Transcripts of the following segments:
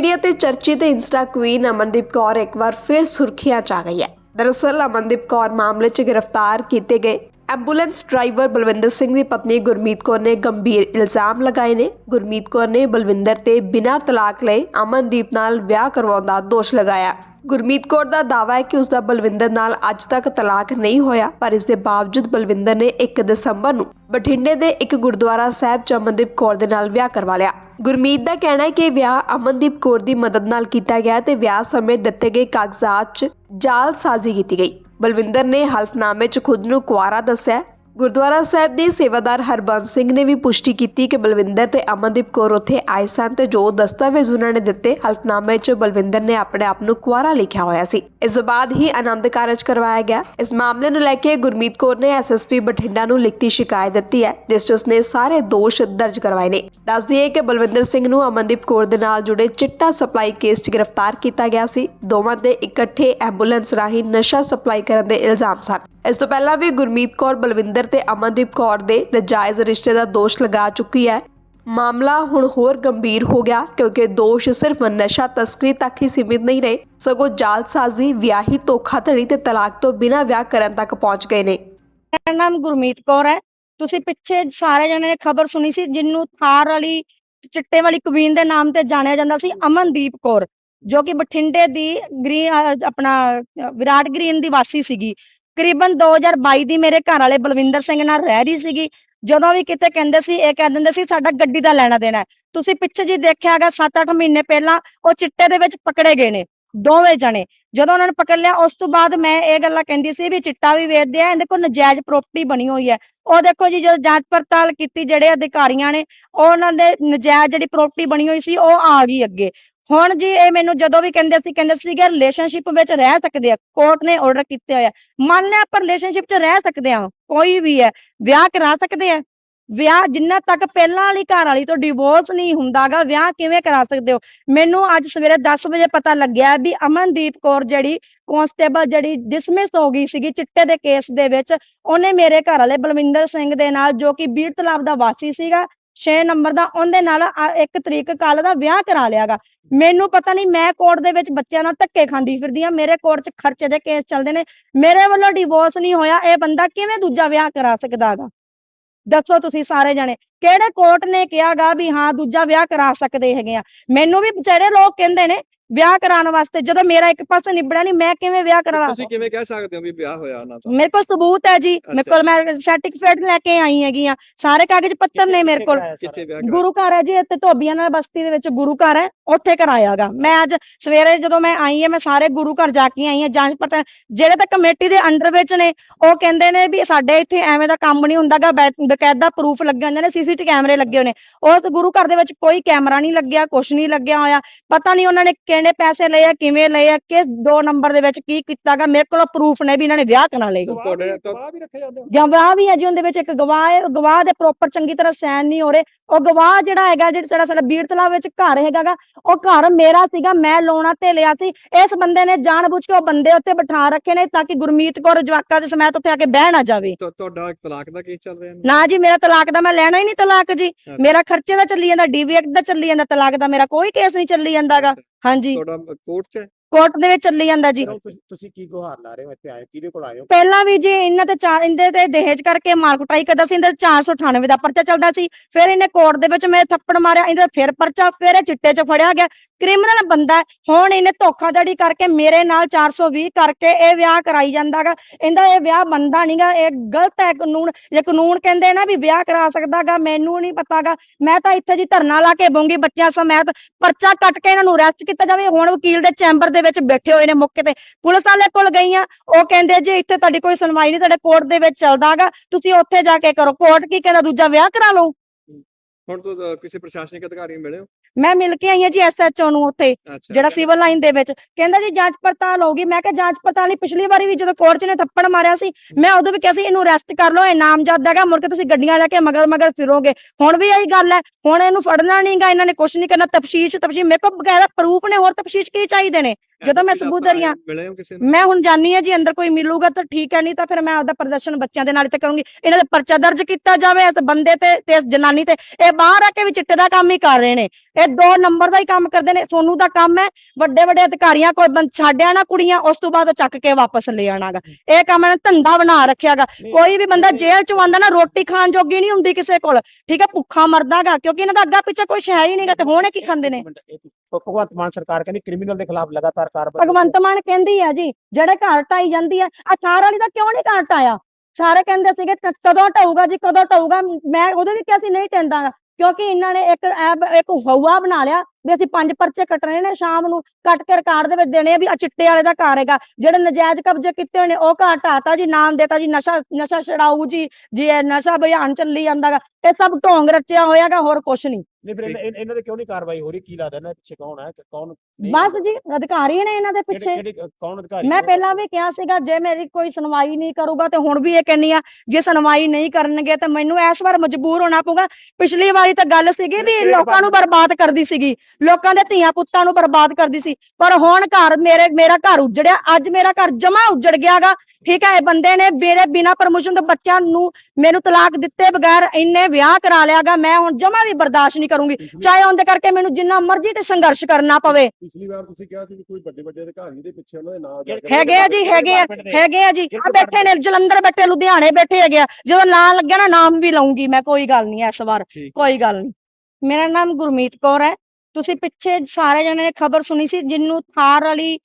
Media ਤੇ ਚਰਚਿਤ insta queen Amandeep Kaur ਇੱਕ ਵਾਰ ਫਿਰ ਸੁਰਖੀਆਂ 'ਚ ਆ ਗਈ ਹੈ। ਦਰਅਸਲ, ਅਮਨਦੀਪ ਕੌਰ ਮਾਮਲੇ 'ਚ ਗ੍ਰਿਫਤਾਰ ਕੀਤੇ ਗਏ। ਐਂਬੂਲੈਂਸ ਡਰਾਈਵਰ ਬਲਵਿੰਦਰ ਸਿੰਘ ਦੀ ਪਤਨੀ ਗੁਰਮੀਤ ਕੌਰ ਨੇ ਗੰਭੀਰ ਇਲਜ਼ਾਮ ਲਗਾਏ ਨੇ। ਗੁਰਮੀਤ ਕੌਰ ਨੇ ਬਲਵਿੰਦਰ ਤੇ ਬਿਨਾਂ ਤਲਾਕ ਲਏ ਅਮਨਦੀਪ ਨਾਲ ਵਿਆਹ ਕਰਵਾਉਣ ਦਾ ਦੋਸ਼ ਲਗਾਇਆ। ਗੁਰਮੀਤ ਕੌਰ ਦਾ ਦਾਅਵਾ ਹੈ ਕਿ ਉਸ ਦਾ ਬਲਵਿੰਦਰ ਨਾਲ ਅੱਜ ਤੱਕ ਤਲਾਕ ਨਹੀਂ ਹੋਇਆ, ਪਰ ਇਸ ਦੇ ਬਾਵਜੂਦ ਬਲਵਿੰਦਰ ਨੇ 1 ਦਸੰਬਰ ਨੂੰ ਬਠਿੰਡੇ ਦੇ ਇੱਕ ਗੁਰਦੁਆਰਾ ਸਾਹਿਬ 'ਚ ਅਮਨਦੀਪ ਕੌਰ ਦੇ ਨਾਲ ਵਿਆਹ ਕਰਵਾ ਲਿਆ। ਗੁਰਮੀਤ ਦਾ ਕਹਿਣਾ ਹੈ ਕਿ ਵਿਆਹ ਅਮਨਦੀਪ ਕੌਰ ਦੀ ਮਦਦ ਨਾਲ ਕੀਤਾ ਗਿਆ ਤੇ ਵਿਆਹ ਸਮੇਂ ਦਿੱਤੇ ਗਏ ਕਾਗਜ਼ਾਤ 'ਚ ਜਾਲਸਾਜ਼ੀ ਕੀਤੀ ਗਈ। ਬਲਵਿੰਦਰ ਨੇ ਹਲਫਨਾਮੇ 'ਚ ਖੁਦ ਨੂੰ ਕੁਆਰਾ ਦੱਸਿਆ। ਗੁਰਦੁਆਰਾ ਸਾਹਿਬ ਦੇ ਸੇਵਾਦਾਰ ਹਰਬੰਸ ਸਿੰਘ ਨੇ ਵੀ ਪੁਸ਼ਟੀ ਕੀਤੀ ਕਿ ਬਲਵਿੰਦਰ ਤੇ ਅਮਨਦੀਪ ਕੌਰ ਉੱਥੇ ਆਏ ਸਨ ਤੇ ਜੋ ਦਸਤਾਵੇਜ਼ ਉਹਨਾਂ ਨੇ ਦਿੱਤੇ, ਹਲਫਨਾਮੇ 'ਚ ਬਲਵਿੰਦਰ ਨੇ ਆਪਣੇ ਆਪ ਨੂੰ ਕੁਆਰਾ ਲਿਖਿਆ ਹੋਇਆ ਸੀ। ਇਸ ਤੋਂ ਬਾਅਦ ਹੀ ਆਨੰਦ ਕਾਰਜ ਕਰਵਾਇਆ ਗਿਆ। ਇਸ ਮਾਮਲੇ ਨੂੰ ਲੈ ਕੇ ਗੁਰਮੀਤ ਕੌਰ ਨੇ ਐਸਐਸਪੀ ਬਠਿੰਡਾ ਨੂੰ ਲਿਖਤੀ ਸ਼ਿਕਾਇਤ ਦਿੱਤੀ ਹੈ, ਜਿਸ 'ਚ ਉਸਨੇ ਸਾਰੇ ਦੋਸ਼ ਦਰਜ ਕਰਵਾਏ ਨੇ। ਦੱਸ ਦਈਏ ਕਿ ਬਲਵਿੰਦਰ ਸਿੰਘ ਨੂੰ ਅਮਨਦੀਪ ਕੌਰ ਦੇ ਨਾਲ ਜੁੜੇ ਚਿੱਟਾ ਸਪਲਾਈ ਕੇਸ 'ਚ ਗ੍ਰਿਫਤਾਰ ਕੀਤਾ ਗਿਆ ਸੀ। ਦੋਵਾਂ ਦੇ ਇਕੱਠੇ ਐਂਬੂਲੈਂਸ ਰਾਹੀਂ ਨਸ਼ਾ ਸਪਲਾਈ ਕਰਨ ਦੇ ਇਲਜ਼ਾਮ ਸਨ। ਇਸ ਤੋਂ ਪਹਿਲਾਂ ਵੀ ਗੁਰਮੀਤ ਕੌਰ, ਬਲਵਿੰਦਰ ਤੇ ਅਮਨਦੀਪ ਕੌਰ ਦੇ ਨਜਾਇਜ਼ ਰਿਸ਼ਤੇ ਦਾ ਦੋਸ਼ ਲਗਾ ਚੁੱਕੀ ਹੈ। ਮਾਮਲਾ ਹੁਣ ਹੋਰ ਗੰਭੀਰ ਹੋ ਗਿਆ ਕਿਉਂਕਿ ਦੋਸ਼ ਸਿਰਫ ਨਸ਼ਾ ਤਸਕਰੀ ਤੱਕ ਹੀ ਸੀਮਿਤ ਨਹੀਂ ਰਹੇ, ਸਗੋਂ ਜਾਲਸਾਜ਼ੀ, ਵਿਆਹੀ ਧੋਖਾਧੜੀ ਤੇ ਤਲਾਕ ਤੋਂ ਬਿਨਾਂ ਵਿਆਹ ਕਰਨ ਤੱਕ ਪਹੁੰਚ ਗਏ ਨੇ। ਮੇਰਾ ਨਾਮ ਗੁਰਮੀਤ ਕੌਰ ਹੈ। ਤੁਸੀਂ ਪਿੱਛੇ ਸਾਰੇ ਜਣੇ ਨੇ ਖਬਰ ਸੁਣੀ ਸੀ ਜਿਹਨੂੰ ਥਾਰ ਵਾਲੀ, ਚਿੱਟੇ ਵਾਲੀ ਕੁਵੀਨ ਦੇ ਨਾਮ ਤੇ ਜਾਣਿਆ ਜਾਂਦਾ ਸੀ, ਅਮਨਦੀਪ ਕੌਰ, ਜੋ ਕਿ ਬਠਿੰਡੇ ਦੀ ਗ੍ਰੀਨ ਆਪਣਾ ਵਿਰਾਟ ਗ੍ਰੀਨ ਦੀ ਵਾਸੀ ਸੀਗੀ। ਕਰੀਬਨ 2022 ਦੀ ਮੇਰੇ ਘਰ ਵਾਲੇ ਬਲਵਿੰਦਰ ਸਿੰਘ ਨਾਲ ਰਹਿ ਰਹੀ ਸੀਗੀ। ਜਦੋਂ ਵੀ ਕਿਤੇ ਕਹਿੰਦੇ ਸੀ, ਇਹ ਕਹਿ ਦਿੰਦੇ ਸੀ, ਸਾਡਾ ਗੱਡੀ ਦਾ ਲੈਣਾ ਦੇਣਾ ਹੈ। ਤੁਸੀਂ ਪਿੱਛੇ ਜੀ ਦੇਖਿਆਗਾ 7-8 ਮਹੀਨੇ ਪਹਿਲਾਂ ਉਹ ਚਿੱਟੇ ਦੇ ਵਿੱਚ ਪਕੜੇ ਗਏ ਨੇ, ਦੋਵੇਂ ਜਣੇ। ਜਦੋਂ ਉਹਨਾਂ ਨੂੰ ਪਕੜ ਲਿਆ, ਉਸ ਤੋਂ ਬਾਅਦ ਮੈਂ ਇਹ ਗੱਲਾਂ ਕਹਿੰਦੀ ਸੀ ਵੀ ਚਿੱਟਾ ਵੀ ਵੇਚਦੇ ਆ, ਇਹਦੇ ਕੋਲ ਨਜਾਇਜ਼ ਪ੍ਰਾਪਰਟੀ ਬਣੀ ਹੋਈ ਹੈ। ਉਹ ਦੇਖੋ ਜੀ, ਜਦੋਂ ਜਾਂਚ ਪੜਤਾਲ ਕੀਤੀ, ਜਿਹੜੇ ਅਧਿਕਾਰੀਆਂ ਨੇ, ਉਹਨਾਂ ਦੇ ਨਜਾਇਜ਼ ਜਿਹੜੀ ਪ੍ਰਾਪਰਟੀ ਬਣੀ ਹੋਈ ਸੀ, ਉਹ ਆ ਗਈ ਅੱਗੇ। ਹੁਣ ਜੀ ਇਹ ਮੈਨੂੰ ਜਦੋਂ ਵੀ ਕਹਿੰਦੇ ਸੀ, ਕਹਿੰਦੇ ਸੀਗੇ ਰਿਲੇਸ਼ਨਸ਼ਿਪ ਵਿੱਚ ਰਹਿ ਸਕਦੇ ਆ ਕੋਰਟ ਨੇ ਆਰਡਰ ਕੀਤੇ ਹੋਇਆ ਮੰਨ ਲਿਆ ਆਪਾਂ ਰਿਲੇਸ਼ਨਸ਼ਿਪ 'ਚ ਰਹਿ ਸਕਦੇ ਆ ਕੋਈ ਵੀ ਹੈ, ਵਿਆਹ ਕਰਾ ਸਕਦੇ ਆ। ਵਿਆਹ ਜਿੰਨਾ ਤੱਕ ਪਹਿਲਾਂ ਵਾਲੀ ਘਰ ਵਾਲੀ ਤੋਂ ਡਿਵੋਰਸ ਨਹੀਂ ਹੁੰਦਾਗਾ, ਵਿਆਹ ਕਿਵੇਂ ਕਰਾ ਸਕਦੇ ਹੋ? ਮੈਨੂੰ ਅੱਜ ਸਵੇਰੇ 10 ਵਜੇ ਪਤਾ ਲੱਗਿਆ ਵੀ ਅਮਨਦੀਪ ਕੌਰ ਜਿਹੜੀ ਕਨਸਟੇਬਲ ਜਿਹੜੀ ਡਿਸਮਿਸ ਹੋ ਗਈ ਸੀਗੀ ਚਿੱਟੇ ਦੇ ਕੇਸ ਦੇ ਵਿੱਚ, ਉਹਨੇ ਮੇਰੇ ਘਰ ਵਾਲੇ ਬਲਵਿੰਦਰ ਸਿੰਘ ਦੇ ਨਾਲ ਜੋ ਕਿ ਬੀੜ ਤਲਾਬ ਦਾ ਵਾਸੀ ਸੀਗਾ 6 ਨੰਬਰ ਦਾ, ਉਹਦੇ ਨਾਲ ਇੱਕ ਤਰੀਕ ਕੱਲ ਦਾ ਵਿਆਹ ਕਰਾ ਲਿਆਗਾ। ਮੈਨੂੰ ਪਤਾ ਨਹੀਂ ਮੈਂ ਕੋਰਟ ਦੇ ਵਿੱਚ ਬੱਚਿਆਂ ਨਾਲ ਧੱਕੇ ਖਾਂਦੀ ਫਿਰਦੀ ਆ ਮੇਰੇ ਕੋਰਟ 'ਚ ਖਰਚੇ ਦੇ ਕੇਸ ਚੱਲਦੇ ਨੇ। ਮੇਰੇ ਵੱਲੋਂ ਡਿਵੋਰਸ ਨਹੀਂ ਹੋਇਆ, ਇਹ ਬੰਦਾ ਕਿਵੇਂ ਦੂਜਾ ਵਿਆਹ ਕਰਾ ਸਕਦਾਗਾ? ਦੱਸੋ ਤੁਸੀਂ ਸਾਰੇ ਜਣੇ। ਕਿਹੜੇ ਕੋਰਟ ਨੇ ਕਿਹਾਗਾ ਵੀ ਹਾਂ ਦੂਜਾ ਵਿਆਹ ਕਰਾ ਸਕਦੇ ਹੈਗੇ ਆ? ਮੈਨੂੰ ਵੀ ਵਿਚਾਰੇ ਲੋਕ ਕਹਿੰਦੇ ਨੇ ਵਿਆਹ ਕਰਾਉਣ ਵਾਸਤੇ ਜਦੋਂ ਮੇਰਾ ਇੱਕ ਪਾਸੇ ਨਿਬੜਿਆ ਨਹੀਂ ਮੈਂ ਕਿਵੇਂ ਵਿਆਹ ਕਰਾ ਤੁਸੀਂ ਕਿਵੇਂ ਕਹਿ ਸਕਦੇ ਹੋ ਵੀ ਵਿਆਹ ਹੋਇਆ ਉਹਨਾਂ ਦਾ? ਮੇਰੇ ਕੋਲ ਸਬੂਤ ਹੈ ਜੀ ਮੇਰੇ। ਕੋਲ ਮੈਂ ਸਰਟੀਫਿਕੇਟ ਲੈ ਕੇ ਆਈ ਹੈਗੀ ਆ। ਸਾਰੇ ਕਾਗਜ਼ ਪੱਤਰ ਨੇ ਮੇਰੇ ਕੋਲ? ਗੁਰੂ ਘਰ ਹੈ ਜੀ ਇੱਥੇ ਧੋਬੀਆਂ ਨਾਲ ਬਸਤੀ ਦੇ ਵਿੱਚ ਗੁਰੂ ਘਰ ਹੈ ਉੱਥੇ ਕਰਾਇਆਗਾ। ਮੈਂ ਅੱਜ ਸਵੇਰੇ ਜਦੋਂ ਮੈਂ ਆਈ ਹਾਂ ਮੈਂ ਸਾਰੇ ਗੁਰੂ ਘਰ ਜਾ ਕੇ ਆਈ ਹਾਂ ਜਾਂਚ ਪਤਾ ਜਿਹੜੇ ਤਾਂ ਕਮੇਟੀ ਦੇ ਅੰਡਰ ਵਿੱਚ ਨੇ ਉਹ ਕਹਿੰਦੇ ਨੇ ਵੀ ਸਾਡੇ ਇੱਥੇ ਐਵੇਂ ਦਾ ਕੰਮ ਨਹੀਂ ਹੁੰਦਾਗਾ ਬਕਾਇਦਾ ਪ੍ਰੂਫ ਲੱਗੇ ਹੁੰਦੇ ਨੇ ਸੀਸੀਟੀ ਕੈਮਰੇ ਲੱਗੇ ਹੋਏ ਨੇ। ਉਸ ਗੁਰੂ ਘਰ ਦੇ ਵਿੱਚ ਕੋਈ ਕੈਮਰਾ ਨਹੀਂ ਲੱਗਿਆ ਕੁਛ ਨਹੀਂ ਲੱਗਿਆ ਹੋਇਆ। ਪਤਾ ਨਹੀਂ ਉਹਨਾਂ ਨੇ ਕਿਹੜੇ ਪੈਸੇ ਲਏ ਆ ਕਿਵੇਂ ਲਏ ਆ ਕਿਸ ਦੋ ਨੰਬਰ ਦੇ ਵਿੱਚ ਕੀ ਕੀਤਾਗਾ। ਮੇਰੇ ਕੋਲ ਪ੍ਰੂਫ ਨੇ ਵੀ ਇਹਨਾਂ ਨੇ ਵਿਆਹ ਕਰਾ ਲਏ। ਤੁਹਾਡੇ ਤੋਂ ਵੀ ਰੱਖੇ ਜਾਂਦੇ ਗਵਾਹ ਵੀ ਹੈ ਜੀ ਉਹਦੇ ਵਿੱਚ। ਇੱਕ ਗਵਾਹ ਹੈ ਗਵਾਹ ਦੇ ਪ੍ਰੋਪਰ ਚੰਗੀ ਤਰ੍ਹਾਂ ਸਾਈਨ ਨਹੀਂ ਹੋ ਰਹੇ। ਉਹ ਗਵਾਹ ਜਿਹੜਾ ਹੈਗਾ ਜਿਹੜਾ ਸਾਡਾ ਸਾਡਾ ਬੀੜ ਤਲਾਬ ਵਿੱਚ ਘਰ ਹੈਗਾਗਾ ਉਹ ਘਰ ਮੇਰਾ ਸੀਗਾ ਮੈਂ ਲੋਨਾ ਤੇ ਲਿਆ ਸੀ। ਇਸ ਬੰਦੇ ਨੇ ਜਾਣਬੁੱਝ ਕੇ ਉਹ ਬੰਦੇ ਉੱਤੇ ਬਿਠਾ ਰੱਖੇ ਨੇ ਤਾਂ ਕਿ ਗੁਰਮੀਤ ਕੌਰ ਜਵਾਕਾ ਦੇ ਸਮੇਤ ਉੱਥੇ ਆ ਕੇ ਬਹਿ ਨਾ ਜਾਵੇ। ਤੁਹਾਡਾ ਤਲਾਕ ਦਾ ਕੇਸ ਚੱਲ ਰਿਹਾ। ਹੈ ਨਾ ਜੀ ਮੇਰਾ ਤਲਾਕ ਦਾ ਮੈਂ ਲੈਣਾ ਹੀ ਨਹੀਂ ਤਲਾਕ ਜੀ। ਮੇਰਾ ਖਰਚੇ ਦਾ ਚੱਲੀ ਜਾਂਦਾ ਡੀਵੀ ਐਕਟ ਦਾ ਚੱਲੀ ਜਾਂਦਾ ਤਲਾਕ ਦਾ ਮੇਰਾ ਕੋਈ ਕੇਸ ਨਹੀਂ ਚੱਲੀ ਜਾਂਦਾਗਾ। ਹਾਂਜੀ। ਤੁਹਾਡਾ ਕੋਰਟ 'ਚ ਹੈ? ਕੋਰਟ ਦੇ ਵਿੱਚ ਚੱਲੀ ਜਾਂਦਾ ਜੀ। ਤੁਸੀਂ ਕੀ ਗੁਹਾਰ ਲਾ ਰਹੇ ਹੋ ਇੱਥੇ ਆਏ ਕਿਹਦੇ ਕੋਲ ਆਏ ਹੋ? ਪਹਿਲਾਂ ਵੀ ਜੀ ਇਹਨਾਂ ਤੇ ਚਾਰ ਇਹਦੇ ਤੇ ਦਹੇਜ ਕਰਕੇ ਮਾਰ ਕੁਟਾਈ ਕਰਦਾ ਸੀ ਇਹਦੇ ਤੇ 498 ਦਾ ਪਰਚਾ ਚੱਲਦਾ ਸੀ। ਫਿਰ ਇਹਨੇ ਕੋਰਟ ਦੇ ਵਿੱਚ ਮੈਂ ਥੱਪੜ ਮਾਰਿਆ ਇਹਦੇ ਫਿਰ ਪਰਚਾ ਫਿਰ ਇਹ ਚਿੱਟੇ 'ਚ ਫੜਿਆ ਗਿਆ। ਕ੍ਰਿਮੀਨਲ ਬੰਦਾ ਹੈ। ਹੁਣ ਇਹਨੇ ਧੋਖਾਧੜੀ ਕਰਕੇ ਮੇਰੇ ਨਾਲ 420 ਕਰਕੇ ਇਹ ਵਿਆਹ ਕਰਾਈ ਜਾਂਦਾਗਾ ਇਹਦਾ ਇਹ ਵਿਆਹ ਬੰਦਾ ਨਹੀਂਗਾ ਇਹ ਗਲਤ ਹੈ ਕਾਨੂੰਨ। ਜੇ ਕਾਨੂੰਨ ਕਹਿੰਦੇ ਨਾ ਵੀ ਵਿਆਹ ਕਰਾ ਸਕਦਾਗਾ ਮੈਨੂੰ ਨਹੀਂ ਪਤਾਗਾ ਮੈਂ ਤਾਂ ਇੱਥੇ ਜੀ ਧਰਨਾ ਲਾ ਕੇ ਬਉਂਗੀ ਬੱਚਿਆਂ ਸਮੇਤ। ਪਰਚਾ ਕੱਟ ਕੇ ਇਹਨਾਂ ਨੂੰ ਅਰੈਸਟ ਕੀਤਾ ਜਾਵੇ। ਹੁਣ ਵਕੀਲ ਦੇ ਚੈਂਬਰ ਦੇ ਵਿੱਚ ਬੈਠੇ ਹੋਏ ਨੇ ਮੌਕੇ ਤੇ। ਪੁਲਿਸ ਵਾਲੇ ਕੋਲ ਗਈਆਂ। ਉਹ ਕਹਿੰਦੇ ਜੀ ਇੱਥੇ ਤੁਹਾਡੀ ਕੋਈ ਸੁਣਵਾਈ ਨਹੀਂ ਤੁਹਾਡੇ ਕੋਰਟ ਦੇ ਵਿੱਚ ਚੱਲਦਾਗਾ ਤੁਸੀਂ ਉੱਥੇ ਜਾ ਕੇ ਕਰੋ। ਕੋਰਟ ਕੀ ਕਹਿੰਦਾ ਦੂਜਾ ਵਿਆਹ ਕਰਾ ਲਓ। ਹੁਣ ਤੋਂ ਕਿਸੇ ਪ੍ਰਸ਼ਾਸਨਿਕ ਅਧਿਕਾਰੀ ਨੂੰ ਮਿਲੇ ਹੋ ਮੈਂ ਮਿਲ ਕੇ ਆਈ ਹਾਂ ਜੀ ਐਸਐਚਓ ਨੂੰ ਉੱਥੇ ਜਿਹੜਾ ਸਿਵਲ ਲਾਈਨ ਦੇ ਵਿੱਚ। ਕਹਿੰਦਾ ਜੀ ਜਾਂਚ ਪੜਤਾਲ ਹੋਗੀ ਮੈਂ ਕਿਹਾ ਜਾਂਚ ਪੜਤਾਲ ਨਹੀਂ ਪਿਛਲੀ ਵਾਰੀ ਵੀ ਜਦੋਂ ਕੋਰਟ 'ਚ ਨੇ ਥੱਪੜ ਮਾਰਿਆ ਸੀ ਮੈਂ ਉਦੋਂ ਵੀ ਕਿਹਾ ਸੀ ਇਹਨੂੰ ਅਰੈਸਟ ਕਰ ਲਓ ਇਹ ਨਾਮਜ਼ਦ ਹੈਗਾ ਮੁੜ ਕੇ ਤੁਸੀਂ ਗੱਡੀਆਂ ਲੈ ਕੇ ਮਗਰ ਮਗਰ ਫਿਰੋਗੇ। ਹੁਣ ਵੀ ਇਹੀ ਗੱਲ ਹੈ। ਹੁਣ ਇਹਨੂੰ ਫੜਨਾ ਨਹੀਂਗਾ ਇਹਨਾਂ ਨੇ ਕੁਝ ਨਹੀਂ ਕਰਨਾ। ਤਫਸ਼ੀਸ਼ ਤਫਸ਼ੀਸ਼ ਮੇਰੇ ਕੋਲ ਬਕਾਇਦਾ ਪ੍ਰੂਫ ਨੇ ਹੋਰ ਤਫਸ਼ੀਸ਼ ਕੀ ਚਾਹੀਦੇ ਨੇ? ਜਦੋਂ ਮੈਂ ਸਬੂਤ ਆਏ, ਮਿਲੇ ਹੋ ਕਿਸੇ ਨੂੰ ਮੈਂ ਹੁਣ ਜਾਣੀ ਹੈ ਜੀ ਅੰਦਰ ਕੋਈ ਮਿਲੂਗਾ ਤਾਂ ਠੀਕ ਹੈ ਨਹੀਂ ਤਾਂ ਫਿਰ ਮੈਂ ਆਪਦਾ ਪ੍ਰਦਰਸ਼ਨ ਬੱਚਿਆਂ ਦੇ ਨਾਲ ਤੇ ਕਰੂੰਗੀ। ਇਹਨਾਂ ਦੇ ਪਰਚਾ ਦਰਜ ਕੀਤਾ ਜਾਵੇ ਇਸ ਬੰਦੇ ਤੇ ਤੇ ਇਸ ਜਨਾਨੀ ਤੇ। ਇਹ ਬਾਹਰ ਆ ਕੇ ਵੀ ਚਿੱਟੇ ਦਾ ਕੰਮ ਹੀ ਕਰ ਰਹੇ ਨੇ। ਇਹ ਦੋ ਨੰਬਰ ਦਾ ਹੀ ਕੰਮ ਕਰਦੇ ਨੇ। ਸੋਨੂੰ ਦਾ ਕੰਮ ਹੈ ਵੱਡੇ ਵੱਡੇ ਅਧਿਕਾਰੀਆਂ ਕੋਲ ਬੰਦ ਛੱਡਿਆ ਨਾ ਕੁੜੀਆਂ ਉਸ ਤੋਂ ਬਾਅਦ ਉਹ ਚੱਕ ਕੇ ਵਾਪਸ ਲੈ ਆਣਾਗਾ। ਇਹ ਕੰਮ ਇਹਨਾਂ ਨੇ ਧੰਦਾ ਬਣਾ ਰੱਖਿਆਗਾ। ਕੋਈ ਵੀ ਬੰਦਾ ਜੇਲ੍ਹ ਚੋਂ ਆਂਦਾ ਨਾ ਰੋਟੀ ਖਾਣ ਜੋਗੀ ਨਹੀਂ ਹੁੰਦੀ ਕਿਸੇ ਕੋਲ। ਠੀਕ ਹੈ ਭੁੱਖਾ ਮਰਦਾਗਾ ਕਿਉਂਕਿ ਇਹਨਾਂ ਦਾ ਅੱਗਾ ਪਿੱਛਾ ਕੁਛ ਹੈ ਹੀ ਨਹੀਂਗਾ ਤੇ ਹੁਣ ਇਹ ਕੀ ਖਾਂਦੇ ਨੇ? ਭਗਵੰਤ ਮਾਨ ਸਰਕਾਰ ਕਹਿੰਦੀ ਕ੍ਰਿਮੀਨਲ ਦੇ ਖਿਲਾਫ ਲਗਾਤਾਰ ਕਾਰਵਾਈ ਭਗਵੰਤ ਮਾਨ ਕਹਿੰਦੀ ਆ ਜੀ, ਜਿਹੜੇ ਘਰ ਢਾਈ ਜਾਂਦੀ ਆ ਅਚਾਰ ਵਾਲੀ ਦਾ ਕਿਉਂ ਨਹੀਂ ਘਰ ਢਾਇਆ? ਸਾਰੇ ਕਹਿੰਦੇ ਸੀਗੇ ਕਦੋਂ ਢਾਊਗਾ ਜੀ, ਕਦੋਂ ਢਾਊਗਾ? ਮੈਂ ਉਹਦੇ ਵੀ ਕਿਹਾ ਸੀ, ਨਹੀਂ ਟੈਂਦਾਗਾ ਕਿਉਂਕਿ ਇਹਨਾਂ ਨੇ ਇੱਕ ਐਬ, ਇੱਕ ਹਊਆ ਬਣਾ ਲਿਆ ਵੀ ਅਸੀਂ ਪੰਜ ਪਰਚੇ ਕੱਟਣੇ ਨੇ ਸ਼ਾਮ ਨੂੰ, ਕੱਟ ਕੇ ਰਿਕਾਰਡ ਦੇ ਵਿੱਚ ਦੇਣੇ ਆ ਵੀ ਆ ਚਿੱਟੇ ਵਾਲੇ ਦਾ ਘਰ ਹੈਗਾ। ਜਿਹੜੇ ਨਜਾਇਜ਼ ਕਬਜ਼ੇ ਕੀਤੇ ਹੋਏ ਨੇ, ਉਹ ਘਰ ਢਾਤਾ ਜੀ, ਨਾਮ ਦੇਤਾ ਜੀ, ਨਸ਼ਾ ਨਸ਼ਾ ਛਡਾਊ ਜੀ, ਜੇ ਨਸ਼ਾ ਅਭਿਆਨ ਚੱਲੀ ਜਾਂਦਾਗਾ ਇਹ ਸਭ ਢੋਂਗ ਰਚਿਆ ਹੋਇਆਗਾ ਹੋਰ ਕੁਛ ਨਹੀਂ। ਨਹੀਂ ਫਿਰ ਇਹਨਾਂ- ਇਹਨਾਂ ਦੇ ਕਿਉਂ ਨਹੀਂ ਕਾਰਵਾਈ ਹੋ ਰਹੀ? ਕੀ ਲੱਗਦਾ ਇਹਨਾਂ ਦੇ ਪਿੱਛੇ ਕੌਣ ਹੈ? ਕਿ ਕੌਣ ਨਹੀਂ? ਬਸ? ਜੀ ਅਧਿਕਾਰੀ ਨੇ ਇਹਨਾਂ ਦੇ ਕਿਹੜੇ- ਪਿੱਛੇ। ਕਿਹੜੇ ਕੌਣ ਅਧਿਕਾਰੀ? ਮੈਂ ਨੇ? ਪਹਿਲਾਂ ਵੀ ਕਿਹਾ ਸੀਗਾ ਜੇ ਮੇਰੀ ਕੋਈ ਸੁਣਵਾਈ ਨਹੀਂ ਕਰੂਗਾ ਤੇ ਹੁਣ ਵੀ ਇਹ ਕਹਿੰਨੀ ਆ ਜੇ ਸੁਣਵਾਈ ਨਹੀਂ ਕਰਨਗੇ ਤਾਂ ਮੈਨੂੰ ਇਸ ਵਾਰ ਮਜਬੂਰ ਹੋਣਾ ਪਊਗਾ। ਪਿਛਲੀ ਵਾਰੀ ਤਾਂ ਗੱਲ ਸੀਗੀ ਵੀ ਕਿਹੜੇ ਲੋਕਾਂ ਨੂੰ ਬਰਬਾਦ ਕਰਦੀ ਸੀਗੀ। ਲੋਕਾਂ ਦੇ ਧੀਆਂ ਪੁੱਤਾਂ ਨੂੰ ਬਰਬਾਦ ਕਰਦੀ ਸੀ। ਪਰ ਹੁਣ ਘਰ ਮੇਰੇ ਮੇਰਾ ਘਰ ਉਜੜਿਆ। ਅੱਜ ਮੇਰਾ ਘਰ ਜਮਾ ਉਜੜ ਗਿਆਗਾ ਠੀਕ ਹੈ ਇਹ ਬੰਦੇ ਨੇ ਮੇਰੇ ਬਿਨਾ ਪਰਮਿਸ਼ਨ ਤੋਂ ਬੱਚਿਆਂ ਨੂੰ ਮੈਨੂੰ ਤਲਾਕ ਦਿੱਤੇ ਬਗੈਰ ਇੰਨੇ ਵਿਆਹ ਕਰਾ ਲਿਆਗਾ ਮੈਂ ਹੁਣ ਜਮਾ ਵੀ ਬਰਦਾਸ਼ਤ ਨਹੀਂ ਕਰੂੰਗੀ। ਚਾਹੇ ਉਹਦੇ ਕਰਕੇ ਮੈਨੂੰ ਜਿੰਨਾ ਮਰਜ਼ੀ ਤੇ ਸੰਘਰਸ਼ ਕਰਨਾ ਪਵੇ। ਪਿਛਲੀ ਵਾਰ ਤੁਸੀਂ ਕਿਹਾ ਸੀ ਕਿ ਕੋਈ ਵੱਡੇ ਵੱਡੇ ਅਧਿਕਾਰੀ ਦੇ ਪਿੱਛੇ ਉਹਨਾਂ ਦੇ ਨਾਂ ਹੈਗੇ ਆ ਜੀ ਹੈਗੇ ਆ? ਹੈਗੇ ਆ ਜੀ। ਆ ਬੈਠੇ ਨੇ ਜਲੰਧਰ ਬੈਠੇ ਲੁਧਿਆਣੇ ਬੈਠੇ ਹੈਗੇ ਆ। ਜਦੋਂ ਨਾਂ ਲੱਗਿਆ ਨਾ ਨਾਮ ਵੀ ਲਵਾਂਗੀ ਮੈਂ ਕੋਈ ਗੱਲ ਨਹੀਂ ਇਸ ਵਾਰ ਕੋਈ ਗੱਲ ਨਹੀਂ। ਮੇਰਾ ਨਾਮ ਗੁਰਮੀਤ ਕੌਰ ਹੈ। ਤੁਸੀਂ ਪਿੱਛੇ ਸਾਰੇ ਜਣੇ ਨੇ ਖਬਰ ਸੁਣੀ ਸੀ ਜਿਹਨੂੰ ਥਾਰ ਵਾਲੀ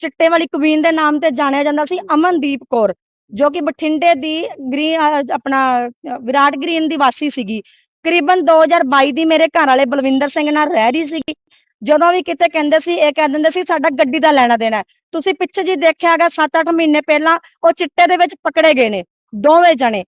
ਚਿੱਟੇ ਵਾਲੀ ਕੁਵੀਨ ਦੇ ਨਾਮ ਤੇ ਜਾਣਿਆ ਜਾਂਦਾ ਸੀ ਅਮਨਦੀਪ ਕੌਰ ਜੋ ਕਿ ਬਠਿੰਡੇ ਦੀ ਗ੍ਰੀਨ ਆਪਣਾ ਵਿਰਾਟ ਗ੍ਰੀਨ ਦੀ ਵਾਸੀ ਸੀਗੀ। ਕਰੀਬਨ 2022 ਦੀ ਮੇਰੇ ਘਰ ਵਾਲੇ ਬਲਵਿੰਦਰ ਸਿੰਘ ਨਾਲ ਰਹਿ ਰਹੀ ਸੀਗੀ। ਜਦੋਂ ਵੀ ਕਿਤੇ ਕਹਿੰਦੇ ਸੀ, ਇਹ ਕਹਿ ਦਿੰਦੇ ਸੀ, ਸਾਡਾ ਗੱਡੀ ਦਾ ਲੈਣਾ ਦੇਣਾ ਤੁਸੀਂ ਪਿੱਛੇ ਜੀ ਦੇਖਿਆ ਹੈਗਾ 7-8 ਮਹੀਨੇ ਪਹਿਲਾਂ ਉਹ ਚਿੱਟੇ ਦੇ ਵਿੱਚ ਪਕੜੇ ਗਏ ਨੇ, ਦੋਵੇਂ ਜਣੇ।